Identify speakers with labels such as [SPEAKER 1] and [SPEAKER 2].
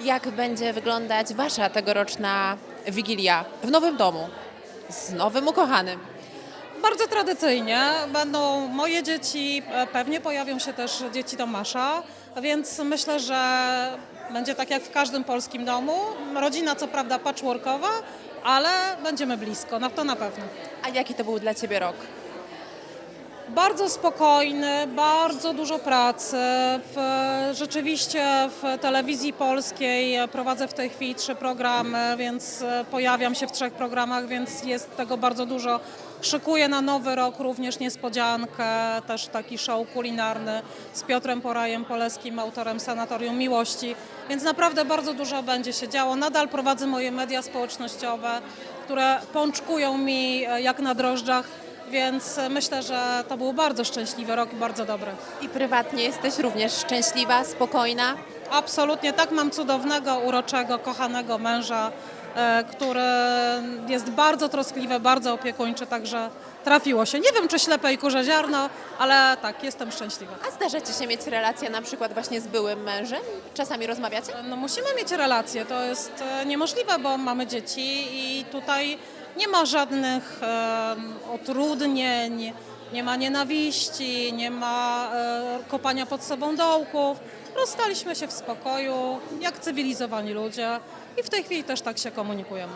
[SPEAKER 1] Jak będzie wyglądać Wasza tegoroczna Wigilia w nowym domu? Z nowym ukochanym.
[SPEAKER 2] Bardzo tradycyjnie. Będą moje dzieci, pewnie pojawią się też dzieci Tomasza, więc myślę, że będzie tak jak w każdym polskim domu. Rodzina co prawda patchworkowa, ale będziemy blisko, no to na pewno.
[SPEAKER 1] A jaki to był dla Ciebie rok?
[SPEAKER 2] Bardzo spokojny, bardzo dużo pracy. W, rzeczywiście w telewizji polskiej prowadzę w tej chwili trzy programy, więc pojawiam się w trzech programach, więc jest tego bardzo dużo. Szykuję na nowy rok również niespodziankę, też taki show kulinarny z Piotrem Porajem Poleskim, autorem Sanatorium Miłości, więc naprawdę bardzo dużo będzie się działo. Nadal prowadzę moje media społecznościowe, które pączkują mi e, jak na drożdżach. Więc myślę, że to był bardzo szczęśliwy rok i bardzo dobry.
[SPEAKER 1] I prywatnie jesteś również szczęśliwa, spokojna?
[SPEAKER 2] Absolutnie tak, mam cudownego, uroczego, kochanego męża, e, który jest bardzo troskliwy, bardzo opiekuńczy, także trafiło się. Nie wiem, czy ślepe i kurze ziarno, ale tak, jestem szczęśliwa.
[SPEAKER 1] A zdarza Ci się mieć relację na przykład właśnie z byłym mężem? Czasami rozmawiacie?
[SPEAKER 2] No musimy mieć relacje, to jest e, niemożliwe, bo mamy dzieci i tutaj nie ma żadnych e, utrudnień, nie ma nienawiści, nie ma e, kopania pod sobą dołków. Rozstaliśmy się w spokoju, jak cywilizowani ludzie i w tej chwili też tak się komunikujemy.